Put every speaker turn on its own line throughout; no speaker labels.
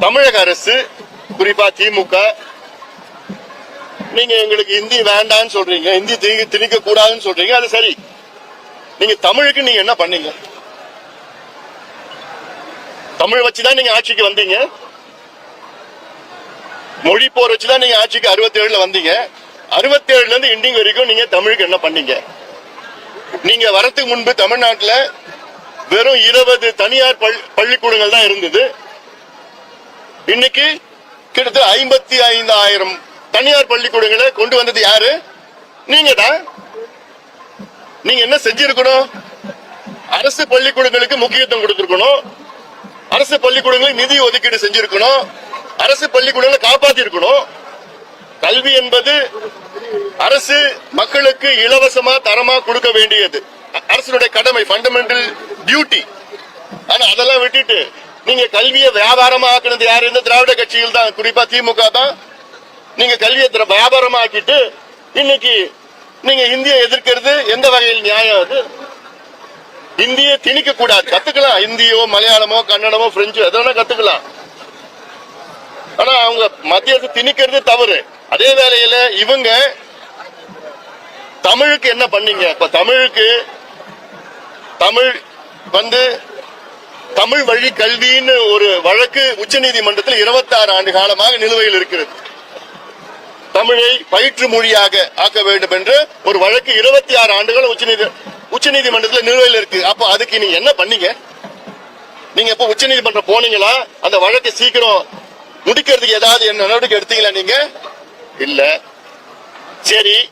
தமிழக அரசு குறிப்பா திமுக நீங்க எங்களுக்கு ஹிந்தி வேண்டாம்னு சொல்றீங்க ஹிந்தி திணிக்க கூடாதுன்னு சொல்றீங்க அது சரி. நீங்க தமிழுக்கு நீங்க என்ன பண்ணீங்க? தமிழ் வச்சுதான் நீங்க ஆட்சிக்கு வந்தீங்க. மொழி போர் வச்சுதான் நீங்க ஆட்சிக்கு அறுபத்தி ஏழுல வந்தீங்க. அறுபத்தி ஏழுல இருந்து இண்டிங் வரைக்கும் நீங்க தமிழுக்கு என்ன பண்ணீங்க? நீங்க வரத்துக்கு முன்பு தமிழ்நாட்டுல வெறும் இருபது தனியார் பள்ளிக்கூடங்கள் தான் இருந்தது. இன்னைக்கு கிட்டத்தட்ட ஐம்பத்தி ஐந்தாயிரம் தனியார் பள்ளிக்கூடங்களை கொண்டு வந்தது யாரு? நீங்க தான் நீங்க என்ன செஞ்சிருக்கணும்? அரசு பள்ளிக்கூடங்களுக்கு முக்கியத்துவம் கொடுத்திருக்கணும். அரசு பள்ளிக்கூடங்களுக்கு நிதி ஒதுக்கீடு செஞ்சிருக்கணும். அரசு பள்ளிக்கூடங்களை காப்பாத்தி இருக்கணும் கல்வி என்பது அரசு மக்களுக்கு இலவசமா தரமா கொடுக்க வேண்டியது. அரசனுடைய கடமை ஃபண்டமெண்டல் டியூட்டி ஆனா அதெல்லாம் விட்டுட்டு நீங்க கல்வியை வியாபாரமா ஆக்குனது யாரு? இந்த திராவிட கட்சிகள் தான். குறிப்பா திமுக தான். நீங்க கல்வியை திர- வியாபாரமா ஆக்கிட்டு இன்னைக்கு நீங்க இந்தியை எதிர்க்கிறது எந்த வகையில் நியாயம் அது? இந்திய திணிக்க கூடாது. கத்துக்கலாம். இந்தியோ மலையாளமோ கன்னடமோ பிரெஞ்சு எதனா கத்துக்கலாம். ஆனா அவங்க மத்திய அரசு திணிக்கிறது தவறு. அதே வேளையில இவங்க தமிழுக்கு என்ன பண்ணீங்க? இப்ப தமிழுக்கு தமிழ் வந்து தமிழ் வழி கல்வின்னு ஒரு வழக்கு உச்சநீதிமன்றத்தில் 26 ஆண்டு காலமாக நிலுவையில் இருக்கிறது. தமிழை பயிற்று மொழியாக ஆக்க வேண்டும் என்று ஒரு வழக்கு 26 ஆறு ஆண்டுகள் உச்சநீதி உச்சநீதிமன்றத்தில் நிலுவையில் இருக்கு. அப்போ அதுக்கு நீங்க என்ன பண்ணீங்க? நீங்க இப்ப உச்சநீதிமன்றம் போனீங்களா? அந்த வழக்கை சீக்கிரம் முடிக்கிறதுக்கு ஏதாவது என்ன நடவடிக்கை எடுத்தீங்களா நீங்க? இல்ல. சரி.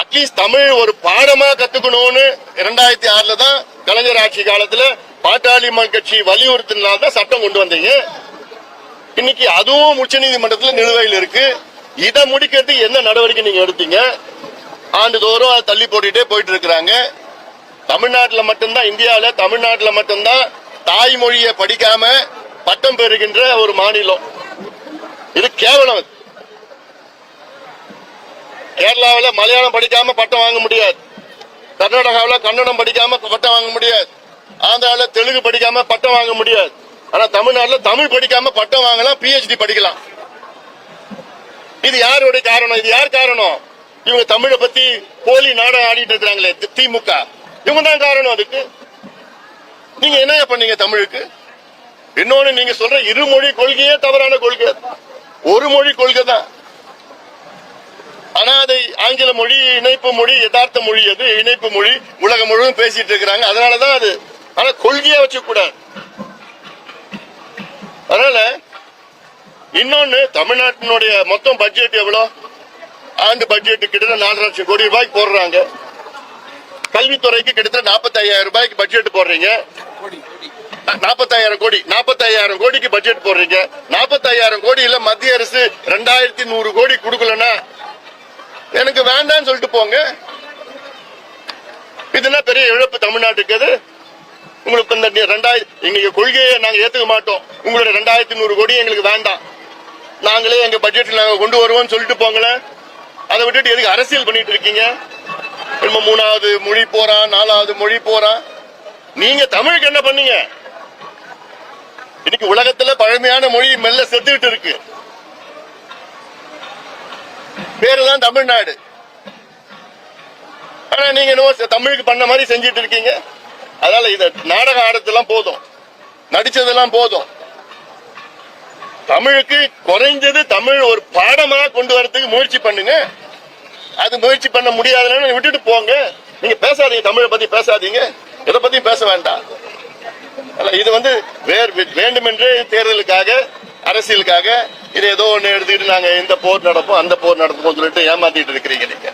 அட்லீஸ்ட் தமிழ் ஒரு பாடமா கத்துக்கணும்னு இரண்டாயிரத்தி ஆறுல தான் கலைஞர் ஆட்சி காலத்துல பாட்டாளி மக்கள் கட்சி வலியுறுத்தினால தான் சட்டம் கொண்டு வந்தீங்க. இன்னைக்கு அதுவும் உச்சநீதிமன்றத்தில் நிலுவையில் இருக்கு. இதை முடிக்கிறதுக்கு என்ன நடவடிக்கை நீங்க எடுத்தீங்க? ஆண்டுதோறும் அதை தள்ளி போட்டுட்டே போயிட்டு இருக்கிறாங்க. தமிழ்நாட்டில் மட்டும்தான் இந்தியாவில் தமிழ்நாட்டில் மட்டும்தான் தாய்மொழியை படிக்காம பட்டம் பெறுகின்ற ஒரு மாநிலம். இது கேவலம் கேரளாவில் மலையாளம் படிக்காம பட்டம் வாங்க முடியாது. கர்நாடகாவில் கன்னடம் படிக்காம பட்டம் வாங்க முடியாது. ஆந்திராவில் தெலுங்கு படிக்காம பட்டம் வாங்க முடியாது. ஆனா தமிழ்நாட்டில் தமிழ் படிக்காம பட்டம் வாங்கலாம் பிஹெச்டி படிக்கலாம். இது யாருடைய காரணம்? இது யார் காரணம்? இவங்க தமிழை பத்தி போலி நாடகம் ஆடிட்டு இருக்கிறாங்களே திமுக. இவங்க தான் காரணம் அதுக்கு. நீங்க என்ன பண்ணீங்க தமிழுக்கு? இன்னொன்னு நீங்க சொல்ற இருமொழி கொள்கையே தவறான கொள்கை. ஒரு மொழி கொள்கை தான். ஆனா அதை ஆங்கில மொழி இணைப்பு மொழி யதார்த்த மொழி அது இணைப்பு மொழி உலகம் முழுவதும் பேசிட்டு இருக்கிறாங்க. அதனாலதான் அது ஆனா கொள்கையா வச்சுக்க கூடாது. அதனால இன்னொன்னு தமிழ்நாட்டினுடைய மொத்தம் பட்ஜெட் எவ்வளவு ஆண்டு பட்ஜெட் கிட்டத்தட்ட நாலு லட்சம் கோடி ரூபாய்க்கு போடுறாங்க. கல்வித்துறைக்கு கிட்டத்தட்ட நாற்பத்தி ரூபாய்க்கு பட்ஜெட் போடுறீங்க. நாற்பத்தாயிரம் கோடி நாற்பத்தாயிரம் கோடிக்கு பட்ஜெட் போடுறீங்க. நாற்பத்தாயிரம் கோடியில மத்திய அரசு ரெண்டாயிரத்தி நூறு கோடி கொடுக்கலன்னா எனக்கு வேண்டாம்னு சொல்லிட்டு போங்க. இதுனா பெரிய இழப்பு தமிழ்நாட்டுக்கு அது? உங்களுக்கு இந்த ரெண்டாயிரத்தி எங்களுடைய கொள்கையை நாங்கள் ஏற்றுக்க மாட்டோம். உங்களுடைய ரெண்டாயிரத்தி நூறு கோடி எங்களுக்கு வேண்டாம். நாங்களே எங்கள் பட்ஜெட்டில் நாங்கள் கொண்டு வருவோம்னு சொல்லிட்டு போங்களேன். அதை விட்டுட்டு எதுக்கு அரசியல் பண்ணிட்டு இருக்கீங்க? நம்ம மூணாவது மொழி போறான் நாலாவது மொழி போறான் நீங்க தமிழுக்கு என்ன பண்ணீங்க? இன்னைக்கு உலகத்துல பழமையான மொழி மெல்ல செத்துக்கிட்டு இருக்கு. பேருதான் தமிழ்நாடு. ஆனா நீங்க என்னவோ தமிழுக்கு பண்ண மாதிரி செஞ்சிட்டு இருக்கீங்க. அதனால இத நாடகம் ஆடத்தெல்லாம் போதும். நடிச்சதெல்லாம் போதும். தமிழுக்கு குறைஞ்சது தமிழ் ஒரு பாடமா கொண்டு வரதுக்கு முயற்சி பண்ணுங்க. அது முயற்சி பண்ண முடியாதுன்னு விட்டுட்டு போங்க. நீங்க பேசாதீங்க தமிழை பத்தி பேசாதீங்க. எதை பத்தியும் பேச வேண்டாம். இது வந்து வேர் வேண்டுமென்றே தேர்தலுக்காக அரசியலுக்காக இது ஏதோ ஒண்ணு எடுத்துக்கிட்டு நாங்க இந்த போர் நடப்போம் அந்த போர் நடப்போம் சொல்லிட்டு ஏமாத்திட்டு இருக்கிறீங்க நீங்க.